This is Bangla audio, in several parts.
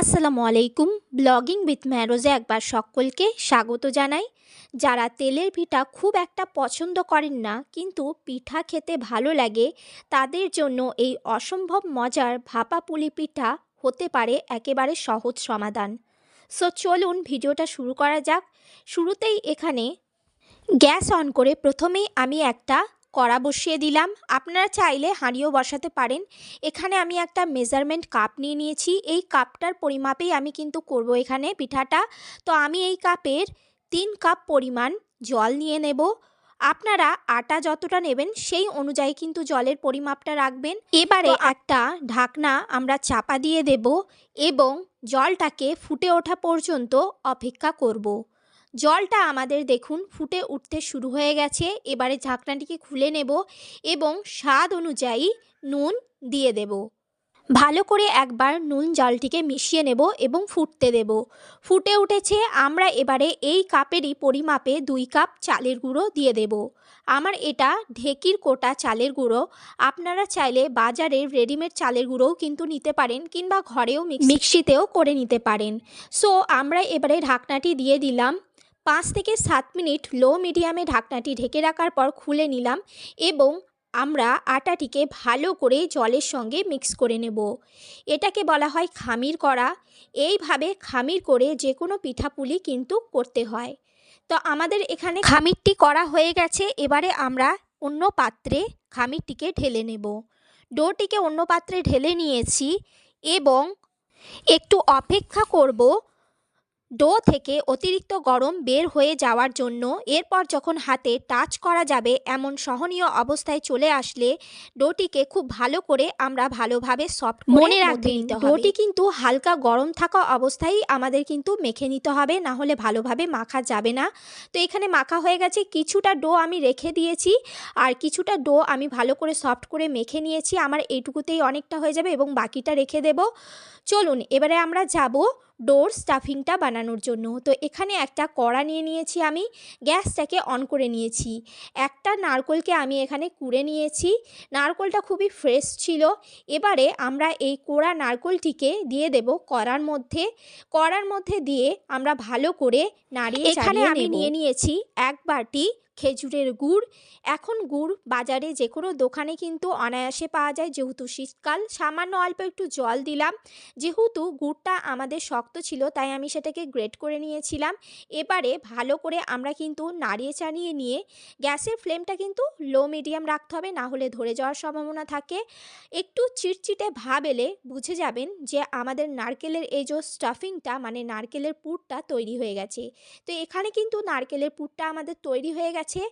আসসালামু আলাইকুম। ব্লগিং উইথ ম্যারোজে একবার সকলকে স্বাগত জানাই। যারা তেলের পিঠা খুব একটা পছন্দ করেন না, কিন্তু পিঠা খেতে ভালো লাগে, তাদের জন্য এই অসম্ভব মজার ভাপা পুলি পিঠা হতে পারে একেবারে সহজ সমাধান। সো চলুন ভিডিওটা শুরু করা যাক। শুরুতেই এখানে গ্যাস অন করে প্রথমেই আমি একটা কড়া বসিয়ে দিলাম। আপনারা চাইলে হাঁড়িও বসাতে পারেন। এখানে আমি একটা মেজারমেন্ট কাপ নিয়ে নিয়েছি। এই কাপটার পরিমাপেই আমি কিন্তু করব এখানে পিঠাটা। তো আমি এই কাপের তিন কাপ পরিমাণ জল নিয়ে নেব। আপনারা আটা যতটা নেবেন সেই অনুযায়ী কিন্তু জলের পরিমাপটা রাখবেন। এবারে একটা ঢাকনা আমরা চাপা দিয়ে দেব এবং জলটাকে ফুটে ওঠা পর্যন্ত অপেক্ষা করব। জলটা আমাদের দেখুন ফুটে উঠতে শুরু হয়ে গেছে। এবারে ঢাকনাটিকে খুলে নেব এবং স্বাদ অনুযায়ী নুন দিয়ে দেব। ভালো করে একবার নুন জলটিকে মিশিয়ে নেব এবং ফুটতে দেব। ফুটে উঠেছে আমরা এবারে এই কাপেরই পরিমাপে দুই কাপ চালের গুঁড়ো দিয়ে দেব। আমার এটা ঢেকির কোটা চালের গুঁড়ো। আপনারা চাইলে বাজারের রেডিমেড চালের গুঁড়োও কিন্তু নিতে পারেন কিংবা ঘরেও মিক্সিতেও করে নিতে পারেন। সো আমরা এবারে ঢাকনাটি দিয়ে দিলাম। পাঁচ থেকে সাত মিনিট লো মিডিয়ামে ঢাকনাটি ঢেকে রাখার পর খুলে নিলাম এবং আমরা আটাটিকে ভালো করে জলের সঙ্গে মিক্স করে নেব। এটাকে বলা হয় খামির করা। এইভাবে খামির করে যে কোনো পিঠাপুলি কিন্তু করতে হয়। তো আমাদের এখানে খামিরটি করা হয়ে গেছে। এবারে আমরা অন্য পাত্রে খামিরটিকে ঢেলে নেব। ডোটিকে অন্য পাত্রে ঢেলে নিয়েছি এবং একটু অপেক্ষা করব ডো থেকে অতিরিক্ত গরম বের হয়ে যাওয়ার জন্য এরপর যখন হাতে টাচ করা যাবে এমন সহনীয় অবস্থায় চলে আসলে ডোটিকে খুব ভালো করে আমরা ভালোভাবে সফট মনে রাখবেন ডোটি কিন্তু হালকা গরম থাকা অবস্থায় আমাদের কিন্তু মেখে নিতে হবে না হলে ভালোভাবে মাখা যাবে না। তো এখানে মাখা হয়ে গেছে কিছুটা ডো আমি রেখে দিয়েছি আর কিছুটা ডো আমি ভালো করে সফট করে মেখে নিয়েছি। আমার এইটুকুতেই অনেকটা হয়ে যাবে এবং বাকিটা রেখে দেব। চলুন এবারে আমরা যাব ডোর স্টাফিংটা বানানোর জন্য। তো এখানে একটা কড়া নিয়ে নিয়েছি আমি গ্যাসটাকে অন করে নিয়েছি। একটা নারকোলকে আমি এখানে কুড়ে নিয়েছি। নারকোলটা খুবই ফ্রেশ ছিল। এবারে আমরা এই কোড়া নারকোলটিকে দিয়ে দেব কড়ার মধ্যে। কড়ার মধ্যে দিয়ে আমরা ভালো করে নাড়িয়ে এখানে আমি নিয়ে নিয়েছি এক বাটি খেজুরের গুড়। এখন গুড় বাজারে যে কোনো দোকানে কিন্তু অনায়াসে পাওয়া যায়। যেহেতু শীতকাল, সামান্য অল্প একটু জল দিলাম। যেহেতু গুড়টা আমাদের শক্ত ছিল, তাই আমি সেটাকে গ্রেট করে নিয়েছিলাম। এবারে ভালো করে আমরা কিন্তু নাড়িয়ে চাড়িয়ে নিয়ে গ্যাসের ফ্লেমটা কিন্তু লো মিডিয়াম রাখতে হবে, না হলে ধরে যাওয়ার সম্ভাবনা থাকে। একটু চিটচিটে ভাব এলে বুঝে যাবেন যে আমাদের নারকেলের এই যে স্টাফিংটা মানে নারকেলের পুরটা তৈরি হয়ে গেছে। তো এখানে কিন্তু নারকেলের পুরটা আমাদের তৈরি হয়ে গেছে। আছে,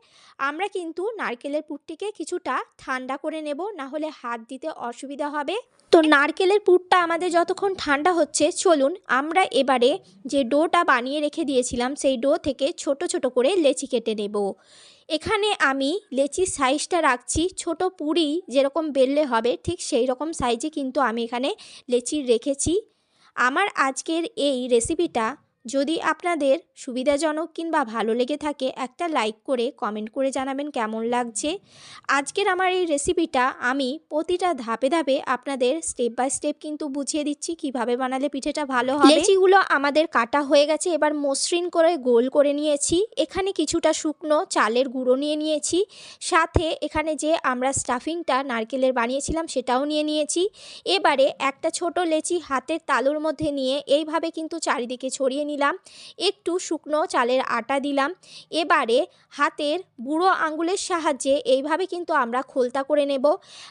আমরা কিন্তু নারকেলের পুরটিকে কিছুটা ঠান্ডা করে নেব না হলে হাত দিতে অসুবিধা হবে। তো নারকেলের পুরটা আমাদের যতক্ষণ ঠান্ডা হচ্ছে, চলুন আমরা এবারে যে ডোটা বানিয়ে রেখে দিয়েছিলাম, সেই ডো থেকে ছোট ছোট করে লেচি কেটে নেব। এখানে আমি লেচির সাইজটা রাখছি, ছোট পুরি যেরকম বেললে হবে, ঠিক সেই রকম সাইজে কিন্তু আমি এখানে লেচি রেখেছি। আমার আজকের এই রেসিপিটা যদি আপনাদের সুবিধাজনক কিংবা ভালো লেগে থাকে, একটা লাইক করে কমেন্ট করে জানাবেন কেমন লাগছে। আজকের আমার এই রেসিপিটা আমি প্রতিটা ধাপে ধাপে আপনাদের স্টেপ বাই স্টেপ কিন্তু বুঝিয়ে দিচ্ছি কীভাবে বানালে পিঠেটা ভালো হবে। লেচিগুলো আমাদের কাটা হয়ে গেছে, এবার মসৃণ করে গোল করে নিয়েছি। এখানে কিছুটা শুকনো চালের গুঁড়ো নিয়ে নিয়েছি। সাথে এখানে যে আমরা স্টাফিংটা নারকেলের বানিয়েছিলাম সেটাও নিয়ে নিয়েছি। এবারে একটা ছোট লেচি হাতের তালুর মধ্যে নিয়ে এইভাবে কিন্তু চারিদিকে ছড়িয়ে নিলাম, একটু শুকনো চালের আটা দিলাম। এবারে হাতের বুড়ো আঙ্গুলের সাহায্যে এইভাবে কিন্তু আমরা খোলতা করে নেব।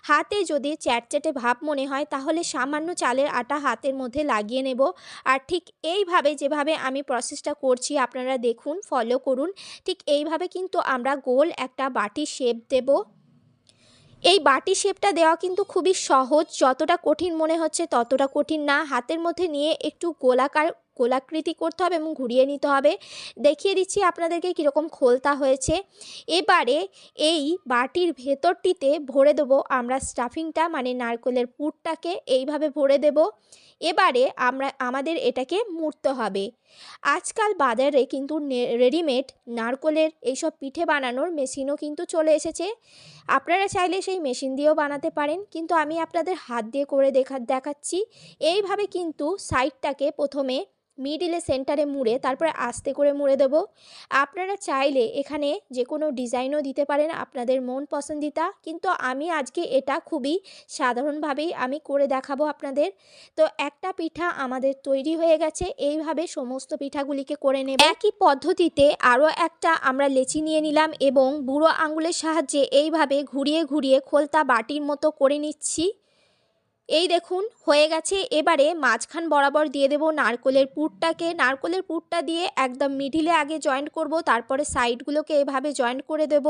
হাতে যদি চ্যাটচ্যাটে ভাব মনে হয়, তাহলে সামান্য চালের আটা হাতের মধ্যে লাগিয়ে নেব। আর ঠিক এইভাবে যেভাবে আমি প্রসেসটা করছি, আপনারা দেখুন ফলো করুন। ঠিক এইভাবে কিন্তু আমরা গোল একটা বাটি শেপ দেব। এই বাটি শেপটা দেওয়া কিন্তু খুবই সহজ। যতটা কঠিন মনে হচ্ছে ততটা কঠিন না। হাতের মধ্যে নিয়ে একটু গোলাকার গোলাকৃতি করতে হবে এবং ঘুরিয়ে নিতে হবে। দেখিয়ে দিচ্ছি আপনাদেরকে কীরকম খোলতা হয়েছে। এবারে এই বাটির ভেতরটিতে ভরে দেবো আমরা স্টাফিংটা মানে নারকেলের পুরটাকে এইভাবে ভরে দেব। এবারে আমরা, আমাদের এটাকে মুড়তে হবে। আজকাল বাজারে কিন্তু রেডিমেড নারকোলের এইসব পিঠে বানানোর মেশিনও কিন্তু চলে এসেছে। আপনারা চাইলে সেই মেশিন দিয়েও বানাতে পারেন, কিন্তু আমি আপনাদের হাত দিয়ে করে দেখা, দেখাচ্ছি। এইভাবে কিন্তু সাইডটাকে প্রথমে মিডিলে সেন্টারে মুড়ে, তারপরে আস্তে করে মুড়ে দেবো। আপনারা চাইলে এখানে যে কোনো ডিজাইনও দিতে পারেন আপনাদের মন পছন্দিতা, কিন্তু আমি আজকে এটা খুবই সাধারণভাবেই আমি করে দেখাবো আপনাদের। তো একটা পিঠা আমাদের তৈরি হয়ে গেছে, এইভাবে সমস্ত পিঠাগুলিকে করে নেব। একই পদ্ধতিতে আরও একটা আমরা লেচি নিয়ে নিলাম এবং বুড়ো আঙুলের সাহায্যে এইভাবে ঘুরিয়ে ঘুরিয়ে খোলতা বাটির মতো করে নিচ্ছি। এই দেখুন, হয়ে গেছে। এবারে মাঝখান বরাবর দিয়ে দেব নারকোলের পুরটাকে। নারকোলের পুরটা দিয়ে একদম মিডিলে আগে জয়েন্ট করব, তারপরে সাইডগুলোকে এভাবে জয়েন্ট করে দেব।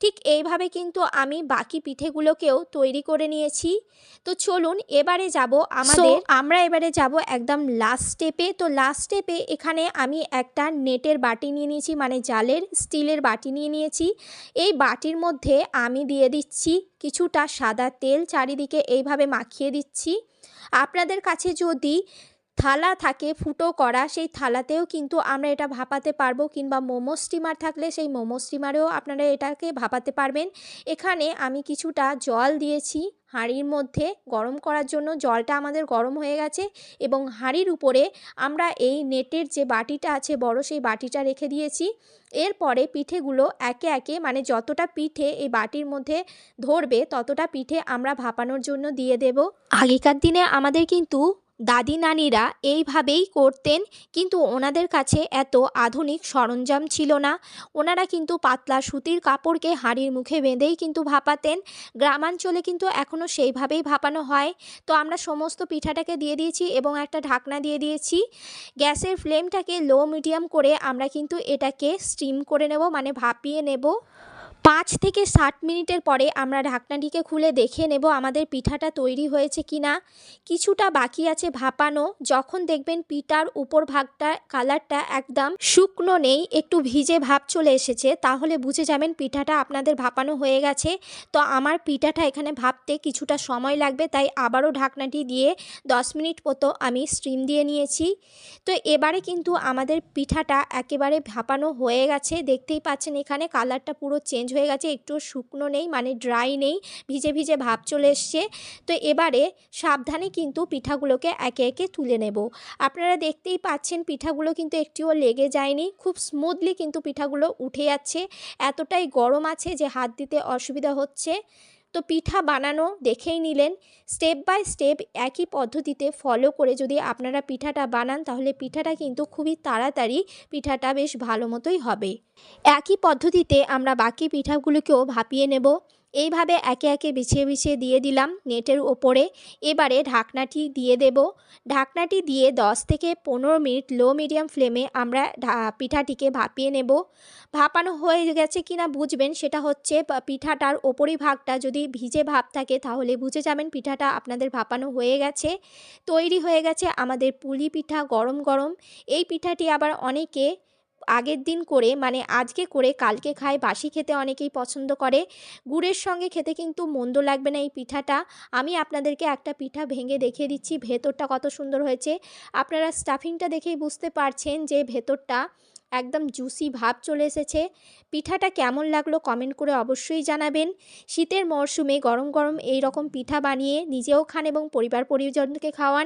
ঠিক এইভাবে কিন্তু আমি বাকি পিঠেগুলোকেও তৈরি করে নিয়েছি। তো চলুন, এবারে যাব আমাদের আমরা এবারে যাব একদম লাস্ট স্টেপে তো লাস্ট স্টেপে এখানে আমি একটা নেটের বাটি নিয়ে নিয়েছি মানে জালের, স্টিলের বাটি নিয়ে নিয়েছি। এই বাটির মধ্যে আমি দিয়ে দিচ্ছি কিছুটা সাদা তেল চারিদিকে এইভাবে মাখিয়ে দিচ্ছি। আপনাদের কাছে যদি থালা থাকে, ফুটো করা, সেই থালাতেও কিন্তু আমরা এটা ভাপাতে পারব কিংবা মোমো স্টিমার থাকলে সেই মোমো স্টিমারেও আপনারা এটাকে ভাপাতে পারবেন। এখানে আমি কিছুটা জল দিয়েছি হাঁড়ির মধ্যে। গরম করার জন্য জলটা আমাদের গরম হয়ে গেছে এবং হাঁড়ির উপরে আমরা এই নেটের যে বাটিটা আছে বড় সেই বাটিটা রেখে দিয়েছি। এরপরে পিঠেগুলো একে একে মানে যতটা পিঠে এই বাটির মধ্যে ধরবে ততটা পিঠে আমরা ভাপানোর জন্য দিয়ে দেব। আগেকার দিনে আমাদের কিন্তু দাদি নানিরা এইভাবেই করতেন, কিন্তু ওনাদের কাছে এত আধুনিক সরঞ্জাম ছিল না। ওনারা কিন্তু পাতলা সুতির কাপড়কে হাঁড়ির মুখে বেঁধেই কিন্তু ভাপাতেন। গ্রামাঞ্চলে কিন্তু এখনও সেইভাবেই ভাপানো হয়। তো আমরা সমস্ত পিঠাটাকে দিয়ে দিয়েছি এবং একটা ঢাকনা দিয়ে দিয়েছি। গ্যাসের ফ্লেমটাকে লো মিডিয়াম করে আমরা কিন্তু এটাকে স্টিম করে নেব মানে ভাপিয়ে নেব। পাঁচ থেকে ষাট মিনিটের পরে আমরা ঢাকনাটিকে খুলে দেখে নেব আমাদের পিঠাটা তৈরি হয়েছে কি না। কিছুটা বাকি আছে ভাপানো। যখন দেখবেন পিঠার উপর ভাগটা, কালারটা একদম শুকনো নেই, একটু ভিজে ভাব চলে এসেছে, তাহলে বুঝে যাবেন পিঠাটা আপনাদের ভাপানো হয়ে গেছে। তো আমার পিঠাটা এখানে ভাপতে কিছুটা সময় লাগবে, তাই আবারও ঢাকনাটি দিয়ে দশ মিনিট মতো আমি স্টিম দিয়ে নিয়েছি। তো এবারে কিন্তু আমাদের পিঠাটা একেবারে ভাপানো হয়ে গেছে। দেখতেই পাচ্ছেন এখানে কালারটা পুরো চেঞ্জ হয়ে গেছে, একটু শুকনো নেই মানে ড্রাই নেই, ভিজে ভিজে ভাব চলে এসছে। তো এবারে সাবধানে কিন্তু পিঠাগুলোকে একে একে তুলে নেব। আপনারা দেখতেই পাচ্ছেন পিঠাগুলো কিন্তু একটিও লেগে যায়নি। খুব স্মুথলি কিন্তু পিঠাগুলো উঠে যাচ্ছে। এতটাই গরম আছে যে হাত দিতে অসুবিধা হচ্ছে। তো পিঠা বানানো দেখেই নিলেন। স্টেপ বাই স্টেপ একই পদ্ধতিতে ফলো করে যদি আপনারা পিঠাটা বানান, তাহলে পিঠাটা কিন্তু খুবই তাড়াতাড়ি পিঠাটা বেশ ভালো মতোই হবে। একই পদ্ধতিতে আমরা বাকি পিঠাগুলোকেও ভাপিয়ে নেব। এইভাবে একে একে বিছিয়ে বিছিয়ে দিয়ে দিলাম নেটের ওপরে। এবারে ঢাকনাটি দিয়ে দেব। ঢাকনাটি দিয়ে 10 থেকে পনেরো মিনিট লো মিডিয়াম ফ্লেমে আমরা পিঠাটিকে ভাপিয়ে নেব। ভাপানো হয়ে গেছে কিনা বুঝবেন, সেটা হচ্ছে পিঠাটার ওপরি ভাগটা যদি ভিজে ভাব থাকে তাহলে বুঝে যাবেন পিঠাটা আপনাদের ভাপানো হয়ে গেছে। তৈরি হয়ে গেছে আমাদের পুলি পিঠা গরম গরম। এই পিঠাটি আবার অনেকে আগের দিন করে মানে আজকে করে, কালকে খায়, বাসি খেতে অনেকেই পছন্দ করে। গুড়ের সঙ্গে খেতে কিন্তু মন্দ লাগবে না এই পিঠাটা। আমি আপনাদেরকে একটা পিঠা ভেঙে দেখিয়ে দিচ্ছি, ভেতরটা কত সুন্দর হয়েছে। আপনারা স্টাফিংটা দেখেই বুঝতে পারছেন যে ভেতরটা একদম জুসি ভাব চলে এসেছে। পিঠাটা কেমন লাগল কমেন্ট করে অবশ্যই জানাবেন। শীতের মরশুমে গরম গরম এই রকম পিঠা বানিয়ে নিজেও খান এবং পরিবার পরিজনকে খাওয়ান।